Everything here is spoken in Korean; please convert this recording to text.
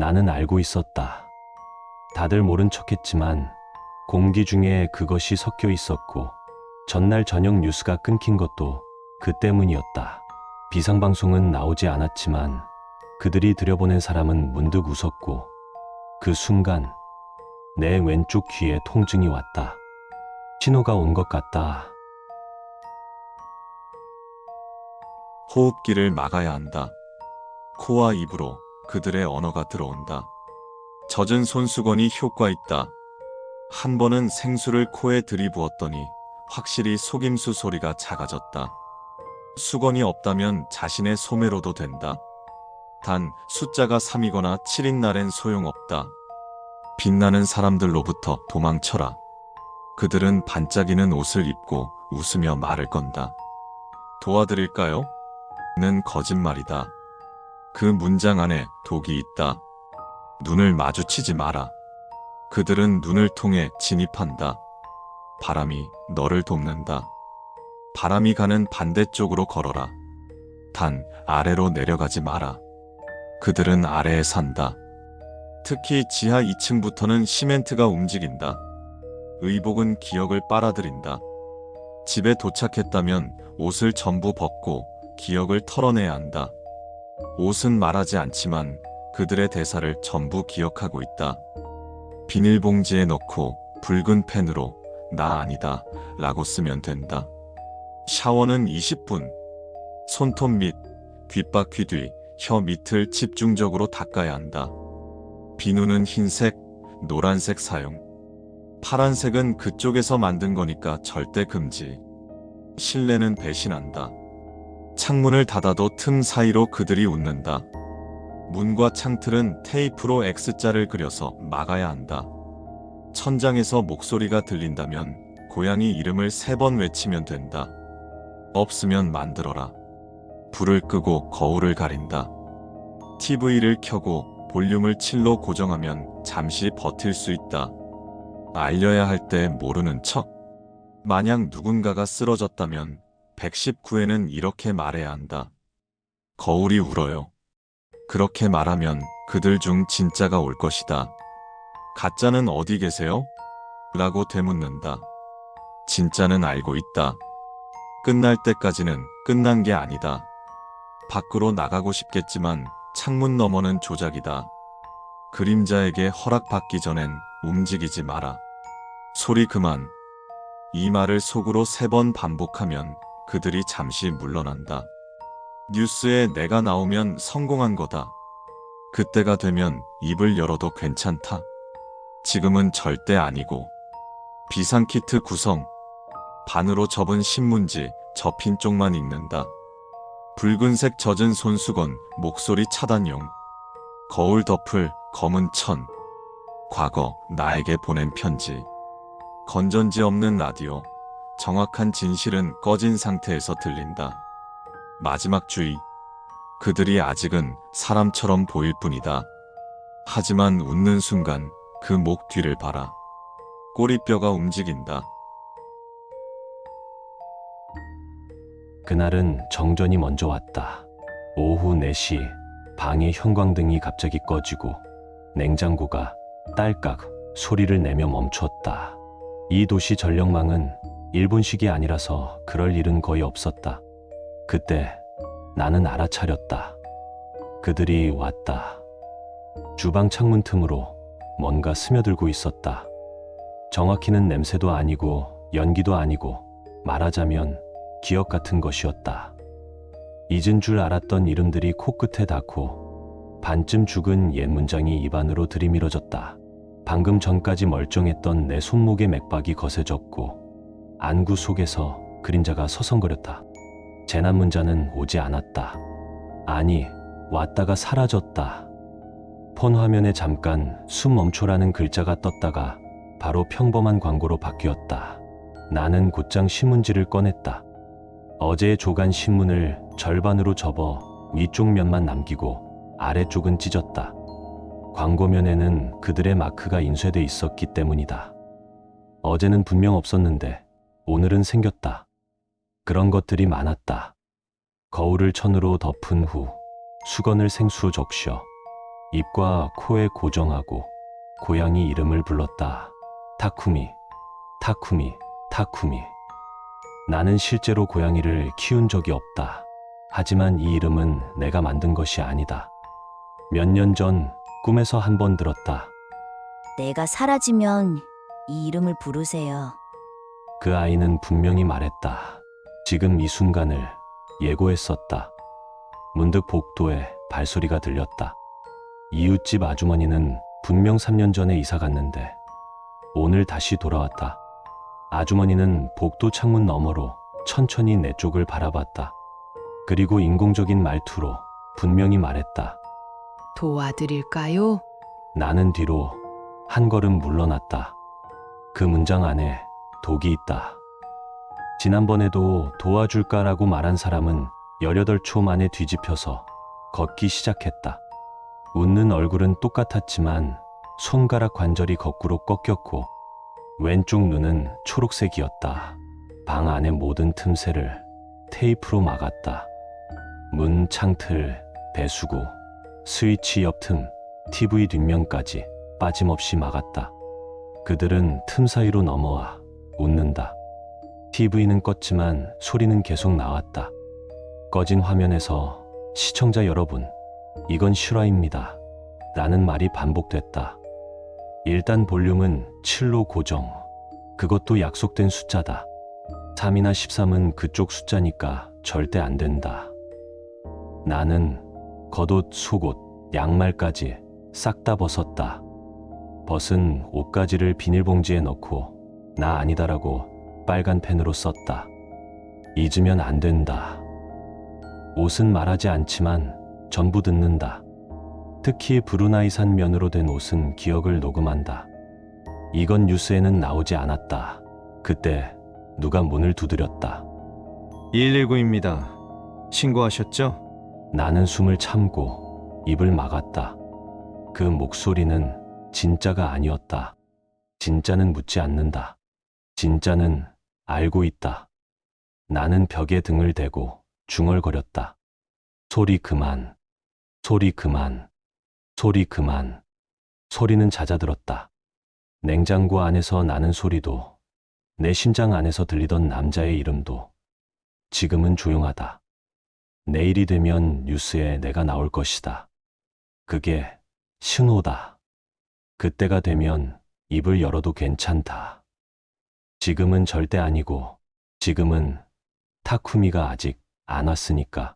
나는 알고 있었다. 다들 모른 척했지만 공기 중에 그것이 섞여 있었고 전날 저녁 뉴스가 끊긴 것도 그 때문이었다. 비상방송은 나오지 않았지만 그들이 들여보낸 사람은 문득 웃었고 그 순간 내 왼쪽 귀에 통증이 왔다. 신호가 온 것 같다. 호흡기를 막아야 한다. 코와 입으로 그들의 언어가 들어온다. 젖은 손수건이 효과 있다. 한 번은 생수를 코에 들이부었더니 확실히 속임수 소리가 작아졌다. 수건이 없다면 자신의 소매로도 된다. 단 숫자가 3이거나 7인 날엔 소용없다. 빛나는 사람들로부터 도망쳐라. 그들은 반짝이는 옷을 입고 웃으며 말을 건다. 도와드릴까요? 는 거짓말이다. 그 문장 안에 독이 있다. 눈을 마주치지 마라. 그들은 눈을 통해 진입한다. 바람이 너를 돕는다. 바람이 가는 반대쪽으로 걸어라. 단 아래로 내려가지 마라. 그들은 아래에 산다. 특히 지하 2층부터는 시멘트가 움직인다. 의복은 기억을 빨아들인다. 집에 도착했다면 옷을 전부 벗고 기억을 털어내야 한다. 옷은 말하지 않지만 그들의 대사를 전부 기억하고 있다. 비닐봉지에 넣고 붉은 펜으로 나 아니다 라고 쓰면 된다. 샤워는 20분. 손톱 및 귓바퀴 뒤, 혀 밑을 집중적으로 닦아야 한다. 비누는 흰색, 노란색 사용. 파란색은 그쪽에서 만든 거니까 절대 금지. 실내는 배신한다. 창문을 닫아도 틈 사이로 그들이 웃는다. 문과 창틀은 테이프로 X자를 그려서 막아야 한다. 천장에서 목소리가 들린다면 고양이 이름을 세 번 외치면 된다. 없으면 만들어라. 불을 끄고 거울을 가린다. TV를 켜고 볼륨을 7로 고정하면 잠시 버틸 수 있다. 알려야 할 때 모르는 척. 만약 누군가가 쓰러졌다면 119에는 이렇게 말해야 한다. 거울이 울어요. 그렇게 말하면 그들 중 진짜가 올 것이다. 가짜는 어디 계세요? 라고 되묻는다. 진짜는 알고 있다. 끝날 때까지는 끝난 게 아니다. 밖으로 나가고 싶겠지만 창문 너머는 조작이다. 그림자에게 허락받기 전엔 움직이지 마라. 소리 그만. 이 말을 속으로 세 번 반복하면 그들이 잠시 물러난다. 뉴스에 내가 나오면 성공한 거다. 그때가 되면 입을 열어도 괜찮다. 지금은 절대 아니고. 비상키트 구성. 반으로 접은 신문지, 접힌 쪽만 읽는다. 붉은색 젖은 손수건, 목소리 차단용. 거울 덮을 검은 천. 과거 나에게 보낸 편지. 건전지 없는 라디오. 정확한 진실은 꺼진 상태에서 들린다. 마지막 주의. 그들이 아직은 사람처럼 보일 뿐이다. 하지만 웃는 순간 그 목 뒤를 봐라. 꼬리뼈가 움직인다. 그날은 정전이 먼저 왔다. 오후 4시 방의 형광등이 갑자기 꺼지고 냉장고가 딸깍 소리를 내며 멈췄다. 이 도시 전력망은 일본식이 아니라서 그럴 일은 거의 없었다. 그때 나는 알아차렸다. 그들이 왔다. 주방 창문 틈으로 뭔가 스며들고 있었다. 정확히는 냄새도 아니고 연기도 아니고 말하자면 기억 같은 것이었다. 잊은 줄 알았던 이름들이 코끝에 닿고 반쯤 죽은 옛 문장이 입안으로 들이밀어졌다. 방금 전까지 멀쩡했던 내 손목의 맥박이 거세졌고 안구 속에서 그림자가 서성거렸다. 재난 문자는 오지 않았다. 아니, 왔다가 사라졌다. 폰 화면에 잠깐 숨 멈춰라는 글자가 떴다가 바로 평범한 광고로 바뀌었다. 나는 곧장 신문지를 꺼냈다. 어제의 조간 신문을 절반으로 접어 위쪽 면만 남기고 아래쪽은 찢었다. 광고면에는 그들의 마크가 인쇄돼 있었기 때문이다. 어제는 분명 없었는데 오늘은 생겼다. 그런 것들이 많았다. 거울을 천으로 덮은 후 수건을 생수로 적셔 입과 코에 고정하고 고양이 이름을 불렀다. 타쿠미, 타쿠미, 타쿠미. 나는 실제로 고양이를 키운 적이 없다. 하지만 이 이름은 내가 만든 것이 아니다. 몇 년 전 꿈에서 한 번 들었다. 내가 사라지면 이 이름을 부르세요. 그 아이는 분명히 말했다. 지금 이 순간을 예고했었다. 문득 복도에 발소리가 들렸다. 이웃집 아주머니는 분명 3년 전에 이사 갔는데 오늘 다시 돌아왔다. 아주머니는 복도 창문 너머로 천천히 내 쪽을 바라봤다. 그리고 인공적인 말투로 분명히 말했다. 도와드릴까요? 나는 뒤로 한 걸음 물러났다. 그 문장 안에 독이 있다. 지난번에도 도와줄까라고 말한 사람은 18초 만에 뒤집혀서 걷기 시작했다. 웃는 얼굴은 똑같았지만 손가락 관절이 거꾸로 꺾였고 왼쪽 눈은 초록색이었다. 방 안의 모든 틈새를 테이프로 막았다. 문, 창틀, 배수구, 스위치 옆 틈, TV 뒷면까지 빠짐없이 막았다. 그들은 틈 사이로 넘어와 웃는다. TV는 껐지만 소리는 계속 나왔다. 꺼진 화면에서 시청자 여러분, 이건 실화입니다. 라는 말이 반복됐다. 일단 볼륨은 7로 고정. 그것도 약속된 숫자다. 3이나 13은 그쪽 숫자니까 절대 안 된다. 나는 겉옷, 속옷, 양말까지 싹 다 벗었다. 벗은 옷가지를 비닐봉지에 넣고 나 아니다라고 빨간 펜으로 썼다. 잊으면 안 된다. 옷은 말하지 않지만 전부 듣는다. 특히 브루나이산 면으로 된 옷은 기억을 녹음한다. 이건 뉴스에는 나오지 않았다. 그때 누가 문을 두드렸다. 119입니다. 신고하셨죠? 나는 숨을 참고 입을 막았다. 그 목소리는 진짜가 아니었다. 진짜는 묻지 않는다. 진짜는 알고 있다. 나는 벽에 등을 대고 중얼거렸다. 소리 그만. 소리 그만. 소리 그만. 소리는 잦아들었다. 냉장고 안에서 나는 소리도 내 심장 안에서 들리던 남자의 이름도 지금은 조용하다. 내일이 되면 뉴스에 내가 나올 것이다. 그게 신호다. 그때가 되면 입을 열어도 괜찮다. 지금은 절대 아니고, 지금은 타쿠미가 아직 안 왔으니까.